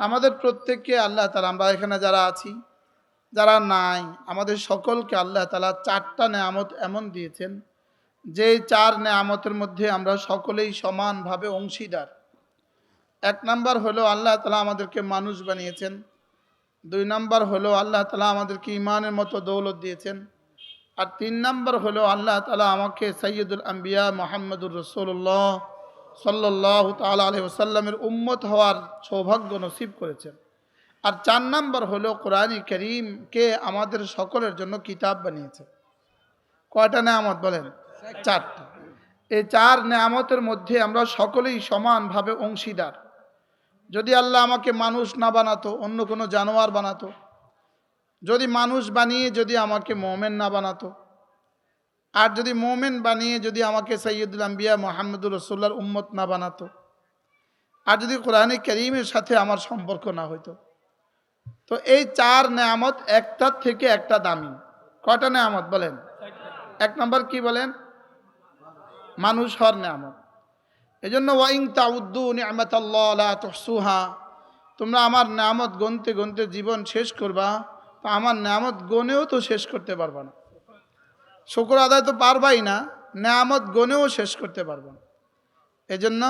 আমাদের প্রত্যেককে আল্লাহ তালা আমরা এখানে যারা আছি, যারা নাই, আমাদের সকলকে আল্লাহ তালা চারটা নেয়ামত এমন দিয়েছেন যে চার নেয়ামতের মধ্যে আমরা সকলেই সমানভাবে অংশীদার। এক নাম্বার হলো আল্লাহ তালা আমাদেরকে মানুষ বানিয়েছেন। দুই নাম্বার হলো আল্লাহ তালা আমাদেরকে ইমানের মতো দৌলত দিয়েছেন। আর তিন নাম্বার হলো আল্লাহ তালা আমাকে সৈয়দুল আম্বিয়া মোহাম্মদুর রসুল্লাহ সাল্লাহ তালা আলহি ওসাল্লামের উম্মত হওয়ার সৌভাগ্য নসিব করেছেন। আর চার নাম্বার হলো কোরআনী করিমকে আমাদের সকলের জন্য কিতাব বানিয়েছে। কয়টা নেয়ামত বলেন? চারটা। এই চার নেয়ামতের মধ্যে আমরা সকলেই সমানভাবে অংশীদার। যদি আল্লাহ আমাকে মানুষ না বানাতো, অন্য কোনো জানোয়ার বানাতো, যদি মানুষ বানিয়ে যদি আমাকে মোমেন না বানাতো আর যদি মোমেন বানিয়ে যদি আমাকে সৈয়দুল আম্বিয়া মোহাম্মদুর রসুল্লার উম্মত না বানাতো, আর যদি কোরআনে করিমের সাথে আমার সম্পর্ক না হইতো। তো এই চার নেয়ামত একটার থেকে একটা দামি। কয়টা নেয়ামত বলেন? এক নম্বর কি বলেন? মানুষ হর নেয়ামত। এই জন্য ওয়াইং তাউদ্দু নিয়ামত তোমরা আমার নামত গনতে গনতে জীবন শেষ করবা, তো আমার নামত গনেও তো শেষ করতে পারবা না। শুক্র আদায় তো পারবাই না নামত গনেও শেষ করতে পারবা না। এজন্য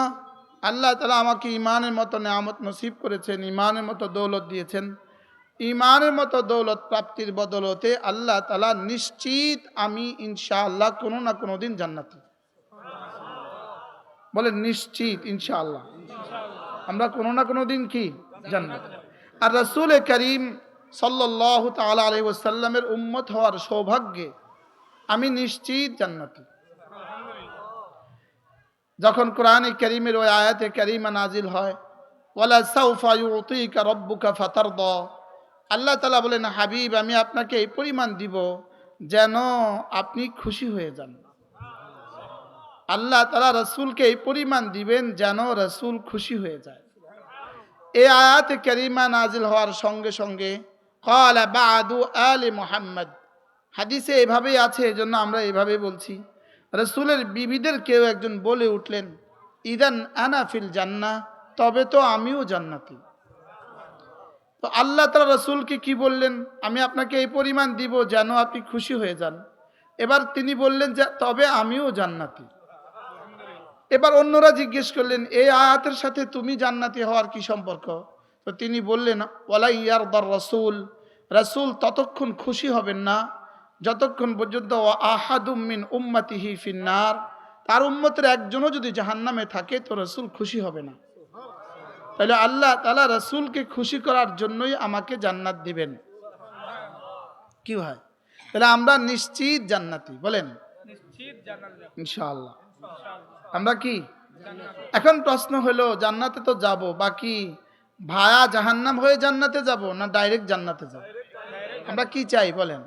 আল্লাহ তালা আমাকে ইমানের মতো নামত নসিব করেছেন ইমানের মতো দৌলত দিয়েছেন। ইমানের মতো দৌলত প্রাপ্তির বদলতে আল্লাহ তালা নিশ্চিত আমি ইনশাআল্লাহ কোনো না কোনো দিন জান্নাতি। বলে নিশ্চিত ইনশাআল্লাহ। আমরা কোনো না কোনো দিন কি? জান্নাত। আর রসুল করিম সাল্লাহ তালা আলি ওসাল্লামের উম্মত হওয়ার সৌভাগ্যে আমি নিশ্চিত জান্নাতি। যখন কোরআনে করিমের ওই আয়াতে করিমা নাজিল হয় আল্লাহ তালা বলেন, হাবিব, আমি আপনাকে এই পরিমাণ দিব যেন আপনি খুশি হয়ে যান। আল্লাহ তালা রসুলকে এই পরিমাণ দিবেন যেন রসুল খুশি হয়ে যায়। এ আয়াতে করিমা নাজিল হওয়ার সঙ্গে সঙ্গে কলা বাদু আলী মোহাম্মদ। হাদিসে এভাবেই আছে, এজন্য আমরা এভাবেই বলছি। রসুলের বিবিদের কেউ একজন বলে উঠলেন, ইদান আনাফিল জান্না তবে তো আমিও জান্নাতি। তো আল্লাহ তালা রসুলকে কি বললেন? আমি আপনাকে এই পরিমাণ দিব যেন আপনি খুশি হয়ে যান। এবার তিনি বললেন যে, তবে আমিও জান্নাতি। এবার অন্যরা জিজ্ঞেস করলেন, এই আয়াতের সাথে তুমি জান্নাতি হওয়ার কি সম্পর্ক? তো তিনি বললেন, ওয়ালাই ইয়ারদার রসুল রসুল ততক্ষণ খুশি হবেন না যতক্ষণ পর্যন্ত আহাদুমিন উম্মাতিহি ফিন্নার তার উম্মতের একজনও যদি জাহান্নামে থাকে তো রসুল খুশি হবে না। তাহলে আল্লাহ তালা রসুলকে খুশি করার জন্যই আমাকে জান্নাত দিবেন। কি হয় তাহলে আমরা নিশ্চিত জান্নাতি বলেন? ইনশাআল্লাহ। আমরা কি? এখন প্রশ্ন হলো জান্নাতে তো যাব বাকি ভায়া জাহান্নাম হয়ে জান্নাতে যাব না ডাইরেক্ট জান্নাতে যাব? আমরা কি চাই বলেন?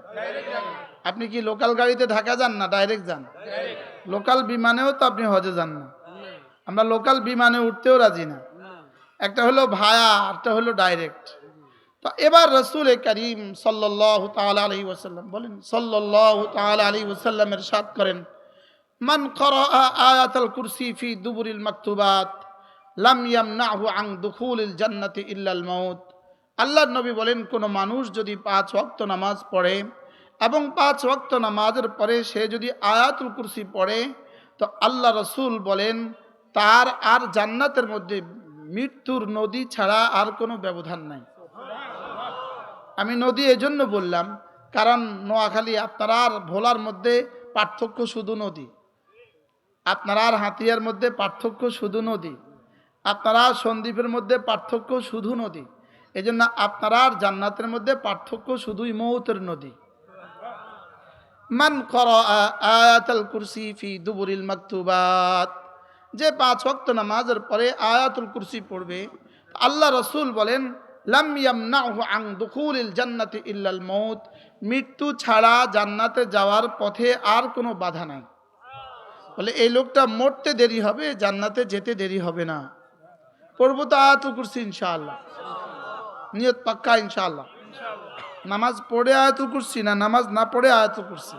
আপনি কি লোকাল গাড়িতে ঢাকা যান না ডাইরেক্ট যান? লোকাল বিমানেও তো আপনি হজে যান না। আমরা লোকাল বিমানে উঠতেও রাজি না। একটা হলো ভায়া একটা হলো ডাইরেক্ট। তো এবার রসুল করিম সাল্লাহ তাল আলী ওসাল্লাম বলেন সাল্লাহ তাল আলী ওসাল্লামের সাথ করেন, মান করা আয়াতাল কুরসি ফি দুবুরিল মাকতুবাত, লাম ইয়াম ইয়ামনাহু আন দুখুলিল জান্নাতি ইল্লাল মাউত। আল্লাহর নবী বলেন, কোনো মানুষ যদি পাঁচ ওয়াক্ত নামাজ পড়ে এবং পাঁচ ওয়াক্ত নামাজের পরে সে যদি আয়াতুল কুরসি পড়ে, তো আল্লাহ রসুল বলেন, তার আর জান্নাতের মধ্যে মৃত্যুর নদী ছাড়া আর কোনো ব্যবধান নাই। আমি নদী এজন্য বললাম, কারণ নোয়াখালী আপনারা আর ভোলার মধ্যে পার্থক্য শুধু নদী। আপনারা আর হাতিয়ার মধ্যে পার্থক্য শুধু নদী। আপনারা সন্দ্বীপের মধ্যে পার্থক্য শুধু নদী। এই জন্য আপনারা আর জান্নাতের মধ্যে পার্থক্য শুধুই মৌতের নদী। মান আয়াতাল কুরসি ফি দুবুরিল মাকতুবাত। যে পাঁচ ওয়াক্ত নামাজের পরে আয়াতুল কুরসি পড়বে, আল্লাহ রসুল বলেন, লাম আন দুখুলিল জান্নাতি ইল্লাল মৌত মৃত্যু ছাড়া জান্নাতে যাওয়ার পথে আর কোনো বাধা নাই। বলে, এই লোকটা মরতে দেরি হবে, জান্নাতে যেতে দেরি হবে না। পড়ব তো আয়াতুল কুরসি ইনশাআল্লাহ। নিয়ত পাক্কা ইনশাআল্লাহ। নামাজ পড়ে আয়াতুল করছি না নামাজ না পড়ে আয়াতুল করছি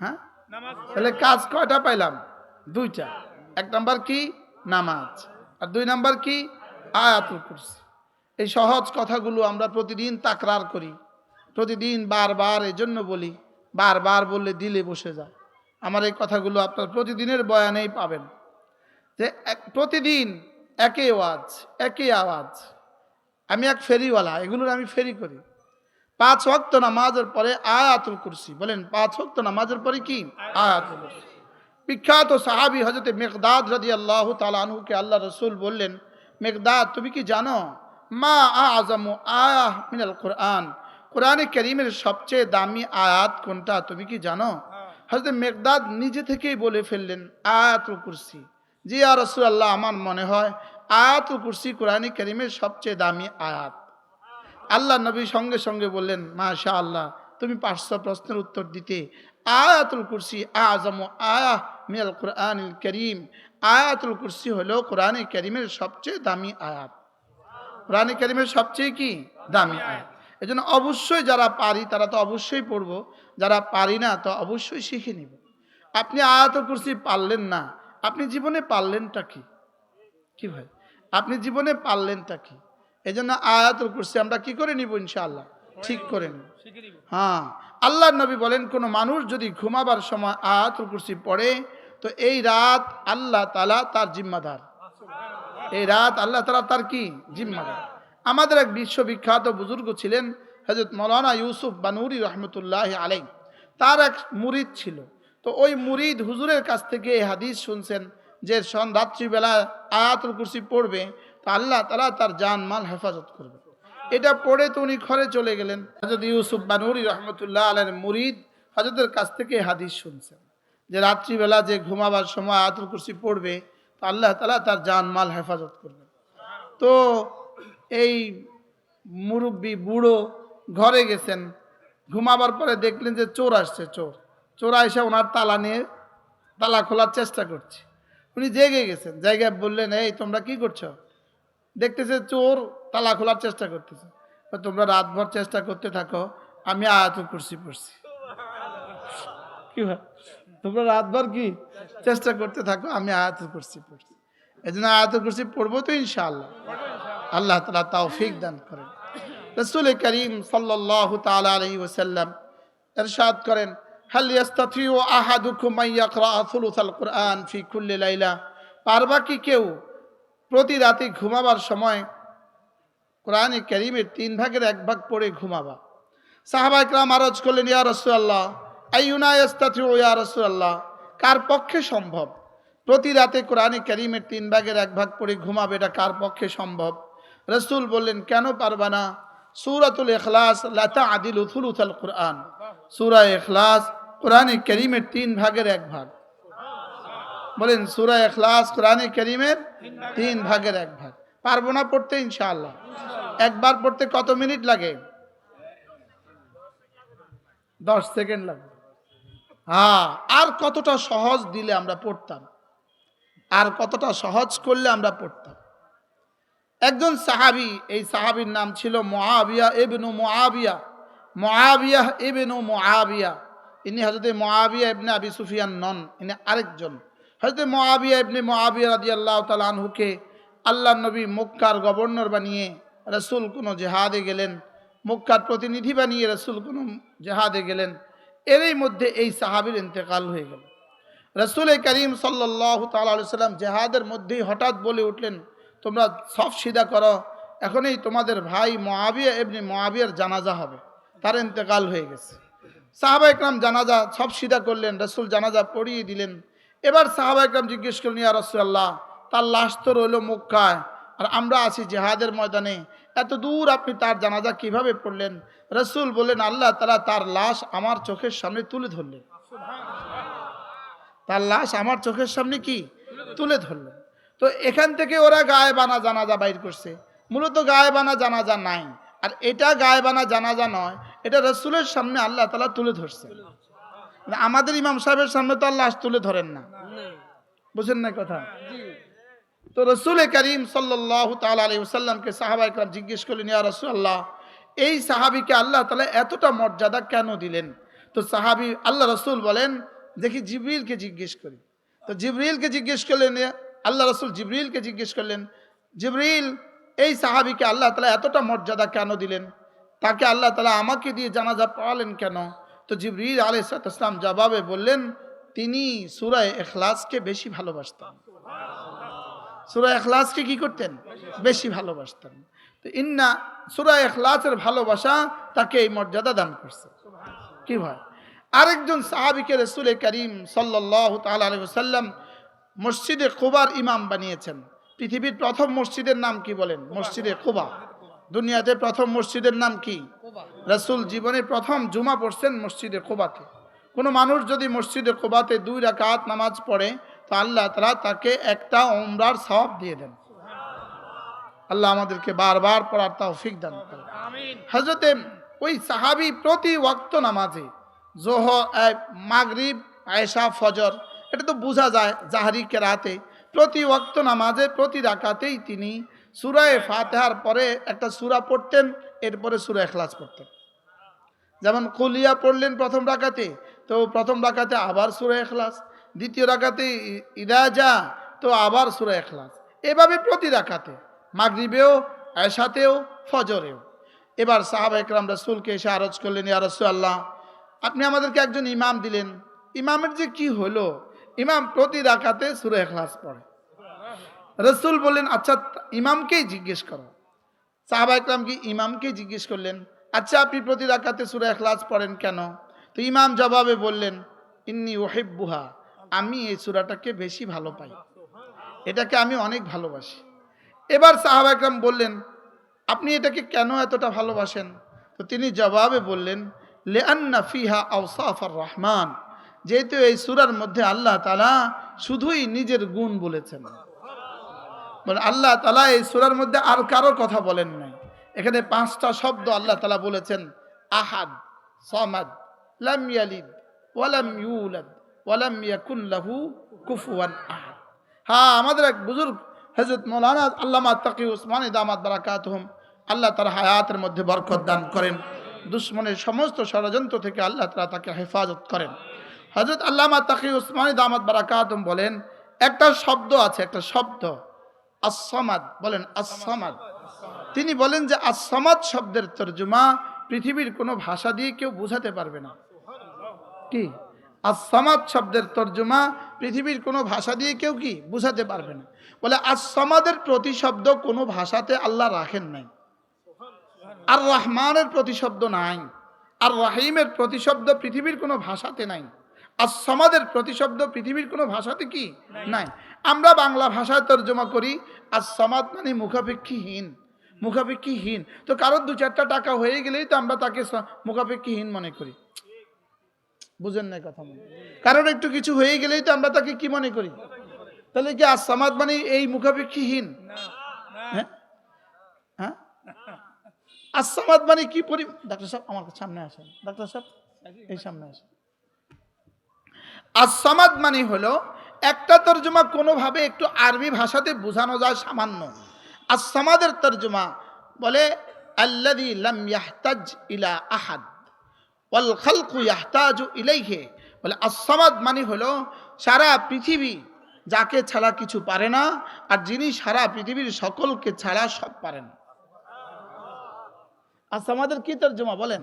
হ্যাঁ? তাহলে কাজ কয়টা পাইলাম? দুইটা। এক নাম্বার কি? নামাজ। আর দুই নাম্বার কি? আয়াতুল করছি এই সহজ কথাগুলো আমরা প্রতিদিন তাকরার করি। প্রতিদিন বারবার এই জন্য বলি, বারবার বললে দিলে বসে যায়। আমার এই কথাগুলো আপনার প্রতিদিনের বয়ানেই পাবেন। যে এক- প্রতিদিন একই আওয়াজ একই আওয়াজ। আমি এক ফেরিওয়ালা, এগুলোর আমি ফেরি করি। পাঁচ ওয়াক্ত নামাজের পরে আয়াতুল কুরসি, বলেন, পাঁচ ওয়াক্ত নামাজের পরে কি? আয়াতুল কুরসি। বিখ্যাত সাহাবি হজরত মেঘদাদ রাদি আল্লাহ তালানহুকে আল্লাহ রসুল বললেন, মেঘদাদ, তুমি কি জানো? মা আজম আয়াহ মিনাল কোরআন। কোরআনে করিমের সবচেয়ে দামি আয়াত কোনটা, তুমি কি জানো? হজরত মেঘদাদ নিজে থেকেই বলে ফেললেন, আয়াতুল কুরসি। জি আর রসুল আল্লাহ আমার মনে হয় আয়াতুল কুরসি কোরআনে করিমের সবচেয়ে দামি আয়াত। আল্লাহ নবী সঙ্গে সঙ্গে বললেন মাশা আল্লাহ তুমি পাঁচশো প্রশ্নের উত্তর দিতে। আয়াতুল কুরসি আজম আয়াহ মিয়াল কোরআন করিম। আয়াতুল কুরসি হলো কোরআনে করিমের সবচেয়ে দামি আয়াত। কোরআনে করিমের সবচেয়ে কি? দামি আয়াত। এই জন্য অবশ্যই যারা পারি, তারা তো অবশ্যই পড়ব। যারা পারি না, তো অবশ্যই শিখে নিব। আপনি আয়াতুল কুরসি পারলেন না। আপনি জীবনে পারলেনটা কি? কি ভাই? আপনি জীবনে পারলেনটা কি? এই জন্য আয়াতুল কুরসি আমরা কি করে নিব ইনশাআল্লাহ? ঠিক করে নিব হ্যাঁ আল্লাহ নবী বলেন কোনো মানুষ যদি ঘুমাবার সময় আয়াতুল কুরসি পড়ে তো এই রাত আল্লাহ তালা তার জিম্মাদার। এই রাত আল্লাহ তালা তার কি? জিম্মাদার। আমাদের এক বিশ্ববিখ্যাত বুজুর্গ ছিলেন হজরত মৌলানা ইউসুফ বানুরি রহমতুল্লাহ আলাই তার এক মুরিদ ছিল। তো ওই মুরিদ হুজুরের কাছ থেকে এই হাদিস শুনছেন। যে রাত্রিবেলা আয়াতুল কুরসি পড়বে, তো আল্লাহ তালা তার জান মাল হেফাজত করবে। এটা পড়ে তো উনি ঘরে চলে গেলেন। হজরত ইউসুফ বানুরি রহমতুল্লাহ আলের মুরিদ হজরতের কাছ থেকে হাদিস শুনছেন। যে রাত্রিবেলা যে ঘুমাবার সময় আয়াতুল কুরসি পড়বে, তো আল্লাহ তালা তার জান মাল হেফাজত করবে তো এই মুরব্বী বুড়ো ঘরে গেছেন। ঘুমাবার পরে দেখলেন যে চোর আসছে, চোর। চোর এসে ওনার তালা নিয়ে, তালা খোলার চেষ্টা করছে। উনি জেগে গেছেন। জায়গায় বললেন এই তোমরা কি করছ? দেখতেছে চোর তালা খোলার চেষ্টা করতেছে। তোমরা রাতভর চেষ্টা করতে থাকো আমি আয়াতুল কুরসি পড়ছি। কি তোমরা রাতভর কি? চেষ্টা করতে থাকো আমি আয়াতুল কুরসি পড়ছি। এই জন্য আয়াতুল কুরসি পড়ব তো ইনশাআল্লাহ। আল্লাহ তালা তৌফিক দান করেন। রসুল করিম সাল্লাহ তালা আলহি ওসাল্লাম এরশাদ করেন হাল ইয়াস্তাতিউ আহাদুকুম ইয়াকরা সুলুসাল কুরআন ফি কুল্লি লাইলা। পারবা কি কেউ প্রতি রাতে ঘুমাবার সময় কোরআনে করিমের তিন ভাগের এক ভাগ পড়ে ঘুমাবা। সাহাবা ইকরাম আরজ করলেন, ইয়া রাসূলুল্লাহ, আইয়ুনা ইয়াস্তাতিউ ইয়া রাসূলুল্লাহ, কার পক্ষে সম্ভব? প্রতি রাতে কোরআনে করিমের তিন ভাগের এক ভাগ পড়ে ঘুমাবে, এটা কার পক্ষে সম্ভব? রসুল বললেন, কেন পারবা না? সুরাতুল এখলাস লাতা আদিল উথুল উথাল কোরআন। সুরা এখলাস কোরআনে করিমের তিন ভাগের এক ভাগ। বলেন, সুরা এখলাস কোরআনে করিমের তিন ভাগের এক ভাগ। পারব না পড়তে, ইনশাআল্লাহ। একবার পড়তে কত মিনিট লাগে? দশ সেকেন্ড লাগে। হ্যাঁ আর কতটা সহজ দিলে আমরা পড়তাম? আর কতটা সহজ করলে আমরা পড়তাম? একজন সাহাবি, এই সাহাবির নাম ছিল মোয়াবিয়া এবেনু মহাবিয়া মোয়াবিয়া এবেনু মোয়াবিয়া ইনি হজরতে মোয়াবিয়া ইবনে আবি সুফিয়ান নন, ইনি আরেকজন। হজরতে মোয়াবিয়া ইবনে মোয়াবিয়া রাদি আল্লাহ তালহুকে আল্লাহ নবী মক্কার গভর্নর বানিয়ে রসুল কোনো জেহাদে গেলেন, মক্কার প্রতিনিধি বানিয়ে রসুল কোনো জেহাদে গেলেন। এরই মধ্যে এই সাহাবির ইন্তেকাল হয়ে গেল। রসুল করিম সাল্লাহ তাল্লাম জেহাদের মধ্যেই হঠাৎ বলে উঠলেন, তোমরা সব সিধা করো, এখনই তোমাদের ভাই মহাবিয়া এমনি মহাবিয়ার জানাজা হবে। তার ইন্তেকাল হয়ে গেছে। সাহাবা একরাম জানাজা সব সিধা করলেন, রসুল জানাজা পড়িয়ে দিলেন। এবার সাহাবা একরাম জিজ্ঞেস করলেন, ইয়া রসুল্লাহ তার লাশ তো রইল মক্কায়, আর আমরা আছি জেহাদের ময়দানে। এত দূর আপনি তার জানাজা কীভাবে পড়লেন? রসুল বললেন, আল্লাহ তালা তার লাশ আমার চোখের সামনে তুলে ধরলেন। তার লাশ আমার চোখের সামনে কি? তুলে ধরলেন। তো এখান থেকে ওরা গায়ে বানা জানাজা বাইর করছে। মূলত গায়ে বানা জানাজা নাই। আর এটা গায়ে বানা জানাজা নয় এটা রসুলের সামনে আল্লাহ তালা তুলে ধরছে আমাদের ইমাম সাহেবের সামনে তো আল্লাহ তুলে ধরেন না। বুঝেন না কথা? তো রসুল করিম সাল্লাহ তালা আলী সাল্লামকে সাহাবা জিজ্ঞেস করলেন, ইয়া রসুল্লাহ এই সাহাবিকে আল্লাহ তালা এতটা মর্যাদা কেন দিলেন? তো সাহাবি আল্লাহ রসুল বলেন, দেখি জিবরিলকে জিজ্ঞেস করি। তো জিবরিলকে জিজ্ঞেস করলেন, আল্লাহ রসুল জিবরিলকে জিজ্ঞেস করলেন, জিবরিল, এই সাহাবিকে আল্লাহ তালা এতটা মর্যাদা কেন দিলেন? তাকে আল্লাহ তালা আমাকে দিয়ে জানাজা পড়ালেন কেন? তো জিবরির আলাইসালাম জবাবে বললেন, তিনি সুরায় এখলাসকে বেশি ভালোবাসতেন। সুরা এখলাসকে কি করতেন? বেশি ভালোবাসতেন। তো ইন্না সুরা এখলাসের ভালোবাসা তাকে এই মর্যাদা দান করছে। কি ভাই? আরেকজন সাহাবিকে রসুল করিম সাল্লাহ তাল্লাম মসজিদে কুবার ইমাম বানিয়েছেন। পৃথিবীর প্রথম মসজিদের নাম কি বলেন? মসজিদে কুবা। দুনিয়াতে প্রথম মসজিদের নাম কি? রসুল জীবনে প্রথম জুমা পড়ছেন মসজিদে কুবাতে। কোনো মানুষ যদি মসজিদে কুবাতে দুই রাকাত নামাজ পড়ে তো আল্লাহ তালা তাকে একটা ওমরার সওয়াব দিয়ে দেন। আল্লাহ আমাদেরকে বারবার পড়ার তৌফিক দান করে হজরতে ওই সাহাবি প্রতি ওয়াক্ত নামাজে জোহ মাগরিব আয়েশা ফজর এটা তো বোঝা যায় জাহারি কেরাতে প্রতি ওয়াক্ত নামাজে প্রতি রাকাতেই তিনি সুরায় ফাতেহার পরে একটা সুরা পড়তেন, এরপরে সুরা এখলাস পড়তেন। যেমন কুলিয়া পড়লেন প্রথম রাকাতে, তো প্রথম রাকাতে আবার সুরা এখলাস দ্বিতীয় রাকাতে ই- ইরাজা, তো আবার সুরা এখলাস এভাবে প্রতি রাকাতে, মাগরিবেও, আয়সাতেও, ফজরেও। এবার সাহাবা একরাম রসুলকে এসে আরজ করলেন, ইয়া রসুল আল্লাহ আপনি আমাদেরকে একজন ইমাম দিলেন। ইমামের যে কি হলো? ইমাম প্রতি রাকাতে সুরা এখলাস পড়ে। রসুল বললেন আচ্ছা ইমামকেই জিজ্ঞেস করো। সাহাবা একরাম কি ইমামকেই জিজ্ঞেস করলেন আচ্ছা আপনি প্রতি রাকাতে সুরা এখলাস পড়েন কেন? তো ইমাম জবাবে বললেন, ইন্নি ওহেব্বুহা আমি এই সুরাটাকে বেশি ভালো পাই। এটাকে আমি অনেক ভালোবাসি। এবার সাহাবা একরাম বললেন, আপনি এটাকে কেন এতটা ভালোবাসেন? তো তিনি জবাবে বললেন, লেআন্না ফিহা আউসাফার রহমান, যেহেতু এই সুরার মধ্যে আল্লাহ তালা শুধুই নিজের গুণ বলেছেন। মানে আল্লাহ তালা এই সুরার মধ্যে আর কারও কথা বলেন নাই। এখানে পাঁচটা শব্দ আল্লাহ তালা বলেছেন, আহাদ, সমাদ, লাম ইয়ালিদ, ওয়ালাম ইউলাদ, ওয়ালাম ইয়াকুন লাহু কুফুয়ান আহাদ। হ্যাঁ আমাদের এক বুজুর্গ হজরত মৌলানা আল্লামা তাকি উসমানী দামাত বারাকাতহম, আল্লাহ তার হায়াতের মধ্যে বরকত দান করেন। দুশ্মনের সমস্ত ষড়যন্ত্র থেকে আল্লাহ তালা তাকে হেফাজত করেন। হজরত আল্লামা তাকি উসমানী দামাত বারাকাতহম বলেন, একটা শব্দ আছে, একটা শব্দ। আসমাদ বলেন আসমাদ তিনি বলেন যে আসমাদ শব্দের তর্জমা পৃথিবীর কোনো ভাষা দিয়ে কেউ বোঝাতে পারবে না। কি? আসমাদ শব্দের তর্জমা পৃথিবীর কোনো ভাষা দিয়ে কেউ কি বোঝাতে পারবে না? বলে আসমাদের প্রতিশব্দ কোনো ভাষাতে আল্লাহ রাখেন নাই। আর রহমানের প্রতিশব্দ নাই। আর রাহিমের প্রতিশব্দ পৃথিবীর কোনো ভাষাতে নাই। আর সমাদের প্রতিশব্দ পৃথিবীর কোনো ভাষাতে কি? নাই। আমরা বাংলা ভাষায় তর্জমা করি, আর সমাদ মানে মুখাপেক্ষীহীন। মুখাপেক্ষীহীন। তো কারোর দু চারটা টাকা হয়ে গেলেই তো আমরা তাকে মুখাপেক্ষীহীন মনে করি। বুঝেন না কথা মনে। কারোর একটু কিছু হয়ে গেলেই তো আমরা তাকে কি মনে করি? তাহলে কি আর সমাদ মানে এই মুখাপেক্ষীহীন? হ্যাঁ? হ্যাঁ? আসামাদ মানে কি পরি ডাক্তার সাহেব, আমার সামনে আসেন। ডাক্তার সাহেব, এই সামনে আসেন। আসামাদ মানে হলো, একটা তর্জমা কোনোভাবে একটু আরবি ভাষাতে বোঝানো যায় সামান্য। আসামাদের তর্জমা বলে আল্লাদি লাম ইয়াহতাজ ইলা আহাদ, ওয়াল খালকু ইয়াহতাজু ইলাইহে। বলে আসামাদ মানে হলো, সারা পৃথিবী যাকে ছাড়া কিছু পারে না, আর যিনি সারা পৃথিবীর সকলকে ছাড়া সব পারেন আমাদের কি তর্জমা বলেন?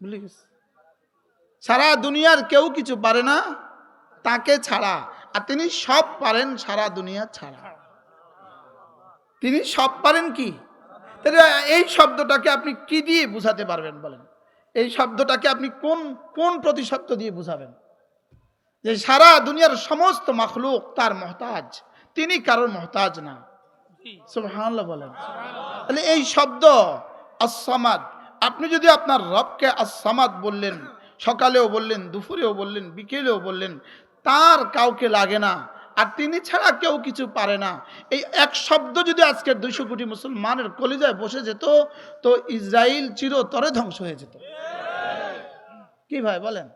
ভুলে গেছি। সারা দুনিয়ার কেউ কিছু পারে না, তাকে ছাড়া। আর তিনি সব পারেন সারা দুনিয়া ছাড়া। তিনি সব পারেন কি? এই শব্দটাকে আপনি কি দিয়ে বুঝাতে পারবেন বলেন? এই শব্দটাকে আপনি কোন কোন প্রতিশব্দ দিয়ে বুঝাবেন? যে সারা দুনিয়ার সমস্ত মখলুক তার মহতাজ। তিনি কারোর মহতাজ না। বলেন। তাহলে এই শব্দ আসামাদ আপনি যদি আপনার রবকে আসামাদ বললেন সকালেও বললেন দুপুরেও বললেন বিকেলেও বললেন তার কাউকে লাগে না। আর তিনি ছাড়া কেউ কিছু পারে না। এই এক শব্দ যদি আজকের দুইশো কোটি মুসলমানের কলিজায় বসে যেত তো ইসরায়েল চিরতরে ধ্বংস হয়ে যেত। কি ভাই বলেন?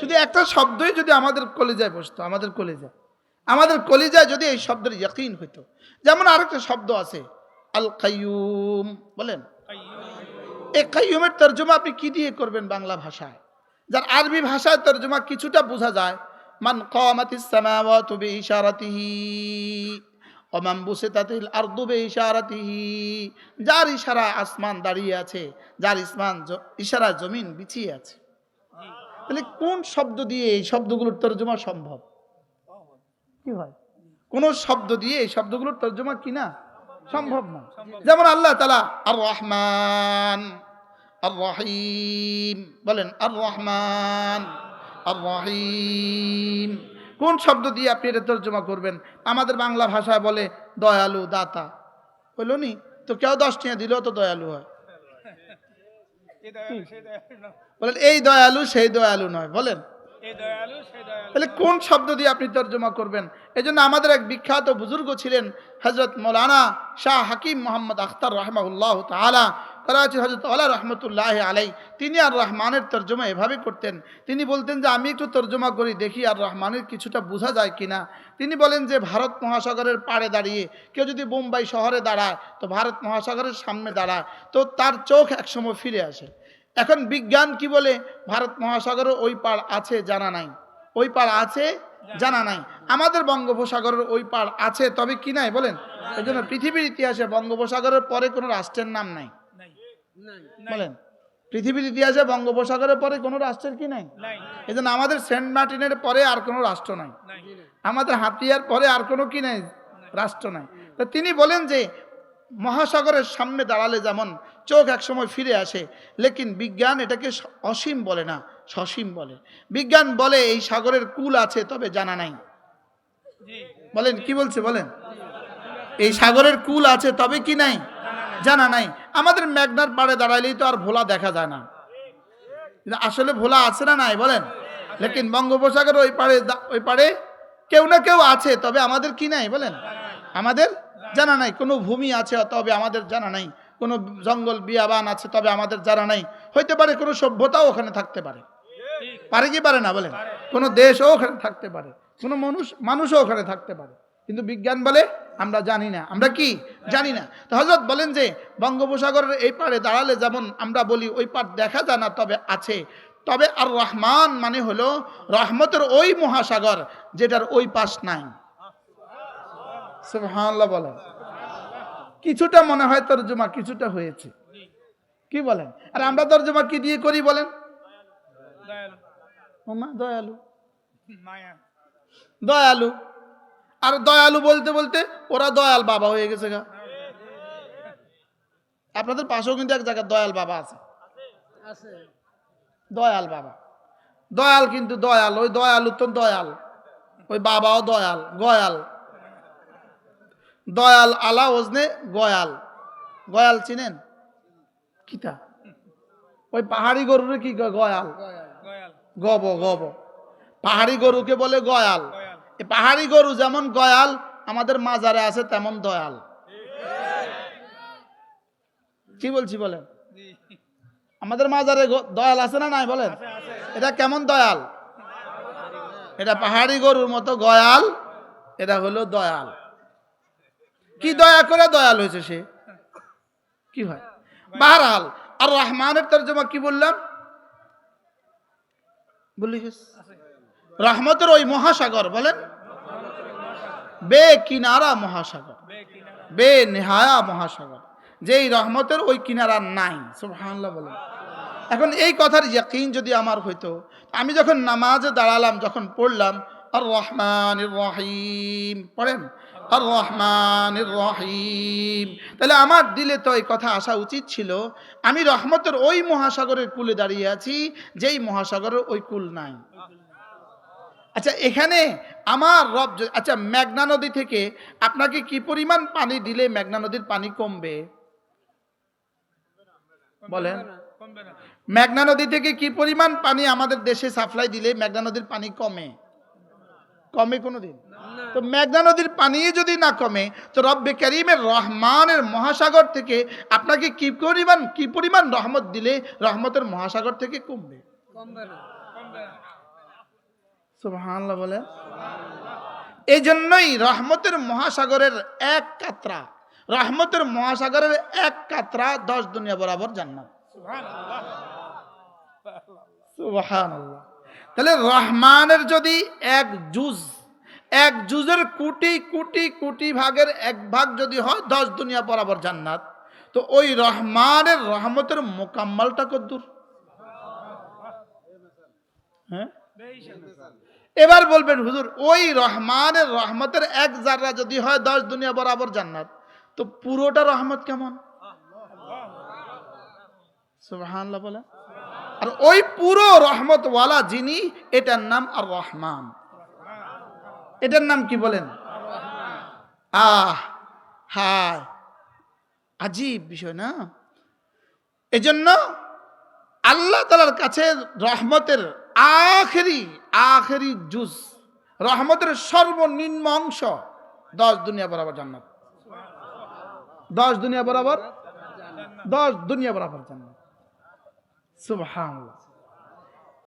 শুধু একটা শব্দই যদি আমাদের কলিজায় বসতো আমাদের কলিজায়। আমাদের কলিজায় যদি এই শব্দের ইয়কিন হইতো। যেমন আরেকটা শব্দ আছে আল কাইয়ুম বলেন? এই কাইয়ুমের তর্জমা আপনি কি দিয়ে করবেন বাংলা ভাষায়? যার আরবি ভাষায় তর্জমা কিছুটা বোঝা যায়। মান কামাতিস সামাওয়াতু বিইশারাতিহি অমাম্বুসে তাতিল আর্দুবে ইশারাতিহি যার ইশারা আসমান দাঁড়িয়ে আছে যার ইসমান জ- ইশারা জমিন বিছিয়ে আছে। তাহলে কোন শব্দ দিয়ে এই শব্দগুলোর তর্জমা সম্ভব? কি হয়? কোন শব্দ দিয়ে এই শব্দগুলোর তর্জমা কি না। সম্ভব না। যেমন আল্লাহ তালা আর রহমান আর রহিম বলেন আর রহমান আর রহিম কোন শব্দ দিয়ে আপনি এটা তর্জমা করবেন? আমাদের বাংলা ভাষায় বলে দয়ালু দাতা। বলল নি? তো কেউ দশ টিয়া দিলেও তো দয়ালু হয়। এই দয়ালু সেই দয়ালু বলেন এই দয়ালু সেই দয়ালু নয়। বলেন। তাহলে কোন শব্দ দিয়ে আপনি তর্জমা করবেন? এই জন্য আমাদের এক বিখ্যাত বুজুর্গ ছিলেন হজরত মৌলানা শাহ হাকিম মোহাম্মদ আখতার রহমাউল্লাহ তালা করাচি হজরত আল্লাহ রহমতুল্লাহ আলাই তিনি আর রহমানের তর্জমা এভাবে করতেন। তিনি বলতেন যে, আমি একটু তর্জমা করি, দেখি আর রহমানের কিছুটা বোঝা যায় কিনা? তিনি বলেন যে, ভারত মহাসাগরের পাড়ে দাঁড়িয়ে, কেউ যদি বোম্বাই শহরে দাঁড়ায়, তো ভারত মহাসাগরের সামনে দাঁড়ায়, তো তার চোখ একসময় ফিরে আসে। এখন বিজ্ঞান কি বলে? ভারত মহাসাগরের ওই পাড় আছে, জানা নাই। ওই পাড় আছে, জানা নাই। আমাদের বঙ্গোপসাগরের ওই পাড় আছে, তবে কি নাই বলেন? এই জন্য পৃথিবীর ইতিহাসে বঙ্গোপসাগরের পরে কোনো রাষ্ট্রের নাম নাই। বলেন পৃথিবীর ইতিহাসে বঙ্গোপসাগরের পরে কোনো রাষ্ট্রের কি নাই? এই জন্য আমাদের সেন্ট মার্টিনের পরে আর কোনো রাষ্ট্র নাই। নাই। আমাদের হাতিয়ার পরে আর কোনো কি নাই? রাষ্ট্র নাই। তো তিনি বলেন যে মহাসাগরের সামনে দাঁড়ালে যেমন চোখ একসময় ফিরে আসে লেকিন বিজ্ঞান এটাকে অসীম বলে না সসীম বলে। বিজ্ঞান বলে এই সাগরের কুল আছে তবে জানা নাই। বলেন কি বলছে বলেন? এই সাগরের কুল আছে তবে কি নাই? জানা নাই। আমাদের মেঘনার পাড়ে দাঁড়াইলেই তো আর ভোলা দেখা যায় না। আসলে ভোলা আছে না নাই, বলেন? লেকিন বঙ্গোপসাগর ওই পাড়ে ওই পাড়ে কেউ না কেউ আছে, তবে আমাদের কি নাই, বলেন? আমাদের জানা নাই, কোনো ভূমি আছে, তবে আমাদের জানা নাই। কোনো জঙ্গল বিয়াবান আছে, তবে আমাদের জানা নাই। হইতে পারে কোনো সভ্যতাও ওখানে থাকতে পারে। পারে কি পারে না, বলেন? কোনো দেশও ওখানে থাকতে পারে। কোনো মানুষ মানুষও ওখানে থাকতে পারে। কিন্তু বিজ্ঞান বলে আমরা জানি না। আমরা কি? জানি না। তো হজরত বলেন যে বঙ্গোপসাগরের এই পাড়ে দাঁড়ালে যেমন আমরা বলি ওই পাড় দেখা যায় না তবে আছে। তবে আর রহমান মানে হলো রহমতের ওই মহাসাগর যেটার ওই পাশ নাই। বলেন। কিছুটা মনে হয় তর্জমা কিছুটা হয়েছে। কি বলেন? আর আমরা তর্জমা কি দিয়ে করি বলেন? দয়ালু। দয়ালু। আর দয়ালু বলতে বলতে ওরা দয়াল বাবা হয়ে গেছে গা। আপনাদের পাশেও কিন্তু এক জায়গায় দয়াল বাবা আছে। দয়াল বাবা। দয়াল কিন্তু দয়াল ওই দয়ালু তো দয়াল। ওই বাবাও দয়াল গয়াল। দয়াল আলা ওজনে গয়াল। গয়াল চিনেন? কিতা? ওই পাহাড়ি গরুরে কি? গয়াল? গয়াল। গব গব। পাহাড়ি গরুকে বলে গয়াল। পাহাড়ি গরু যেমন গয়াল, আমাদের মাজারে আছে তেমন দয়াল। কি বলছি বলেন? আমাদের মাজারে দয়াল আছে না নাই বলেন? এটা কেমন দয়াল? এটা পাহাড়ি গরুর মতো গয়াল, এটা হলো দয়াল। কি দয়া করে দয়াল হয়েছে সে? কি হয়? বাহারাল, আর রহমানের তর্জমা কি বললাম? বলি রহমতের ওই মহাসাগর, বলেন। বে কিনারা মহাসাগর। বে নেহায়া মহাসাগর। যেই রহমতের ওই কিনারা নাই, সুবহানাল্লাহ বলেন। এখন এই কথার ইয়াকিন যদি আমার হইতো, আমি যখন নামাজে দাঁড়ালাম, যখন পড়লাম আর রহমান রহিম, পড়েন? আর রহমান রহিম। তাহলে আমার দিলে তো এই কথা আসা উচিত ছিল, আমি রহমতের ওই মহাসাগরের কুলে দাঁড়িয়ে আছি, যেই মহাসাগরের ওই কুল নাই। আচ্ছা এখানে আমার রব আচ্ছা মেঘনা নদী থেকে আপনাকে কি পরিমাণ পানি দিলে মেঘনা নদীর পানি কমবে? বলেন। মেঘনা নদী থেকে কি পরিমাণ পানি আমাদের দেশে সাপ্লাই দিলে মেঘনা নদীর পানি কমে? কমে কোনোদিন? তো মেঘনা নদীর পানি যদি না কমে তো রব্বে করিমের রহমানের মহাসাগর থেকে আপনাকে কি পরিমাণ কি পরিমাণ রহমত দিলে রহমতের মহাসাগর থেকে কমবে? কমবে না। সুবহানাল্লাহ বলে এই জন্যই রহমতের মহাসাগরের এক কাতরা, রহমতের মহাসাগরের এক কাতরা দশ দুনিয়া বরাবর জান্নাত। তাহলে রহমানের যদি এক জুজ এক জুজের কোটি কোটি কোটি ভাগের এক ভাগ যদি হয় দশ দুনিয়া বরাবর জান্নাত, তো ওই রহমানের রহমতের মোকাম্মালটা কদ্দুর? হ্যাঁ? এবার বলবেন, হুজুর, ওই রহমানের রহমতের এক জাররা যদি হয়, দশ দুনিয়া বরাবর জান্নাত। তো পুরোটা রহমত কেমন? বলে আর ওই পুরো রহমতওয়ালা যিনি, এটার নাম আর রহমান। এটার নাম কি বলেন? আহ, হায়, আজীব বিষয় না? এজন্য আল্লাহ তালার কাছে রহমতের আখেরি আখেরি জুস। রহমতের সর্বনিম্ন অংশ দশ দুনিয়া বরাবর জান্নাত। দশ দুনিয়া বরাবর? দশ দুনিয়া বরাবর জান্নাত। সুবহানাল্লাহ।